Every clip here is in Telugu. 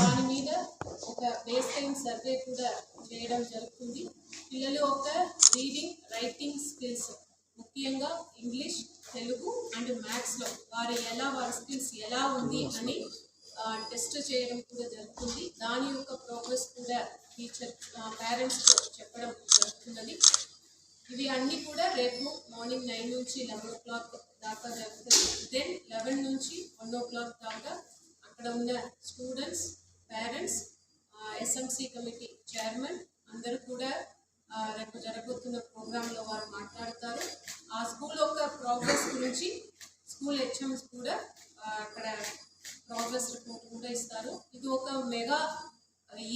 వారి మీద ఒక బేస్ లైన్ సర్వే కూడా చేయడం జరుగుతుంది. పిల్లలు ఒక రీడింగ్ రైటింగ్ స్కిల్స్ ముఖ్యంగా ఇంగ్లీష్ తెలుగు అండ్ మ్యాథ్స్లో వారి ఎలా వారి స్కిల్స్ ఎలా ఉంది అని టెస్ట్ చేయడం కూడా జరుగుతుంది. దాని యొక్క ప్రోగ్రెస్ కూడా టీచర్ పేరెంట్స్తో చెప్పడం జరుగుతున్నది. ఇవి అన్నీ కూడా రేపు మార్నింగ్ నైన్ నుంచి లెవెన్ ఓ క్లాక్ దాకా జరుగుతుంది దెన్ లెవెన్ నుంచి వన్ ఓ క్లాక్ దాకా అక్కడ ఉన్న students parents SMC committee chairman అందరూ కూడా రేపు జరగబోతున్న ప్రోగ్రాంలో వారు మాట్లాడతారు. ఆ స్కూల్ యొక్క ప్రోగ్రెస్ గురించి స్కూల్ హెచ్ఎంస్ కూడా అక్కడ ప్రోగ్రెస్ రిపోర్ట్ కూడా ఇస్తారు. ఇది ఒక మెగా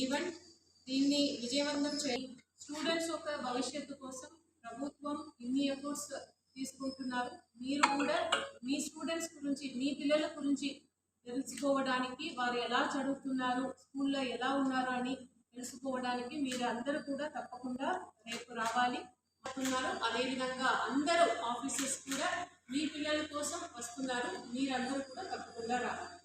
ఈవెంట్ దీన్ని విజయవంతం చేయ స్టూడెంట్స్ యొక్క భవిష్యత్తు కోసం ప్రభుత్వం ఇన్ని ఎఫర్ట్స్ తీసుకుంటున్నారు. మీరు కూడా మీ స్టూడెంట్స్ గురించి మీ పిల్లల గురించి తెలుసుకోవడానికి వారు ఎలా చదువుతున్నారు స్కూల్లో ఎలా ఉన్నారు అని తెలుసుకోవడానికి మీరు అందరూ కూడా తప్పకుండా రేపు రావాలి. వస్తున్నారు అదేవిధంగా అందరూ ఆఫీసెస్ కూడా మీ పిల్లల కోసం వస్తున్నారు. మీరందరూ కూడా తప్పకుండా రావాలి.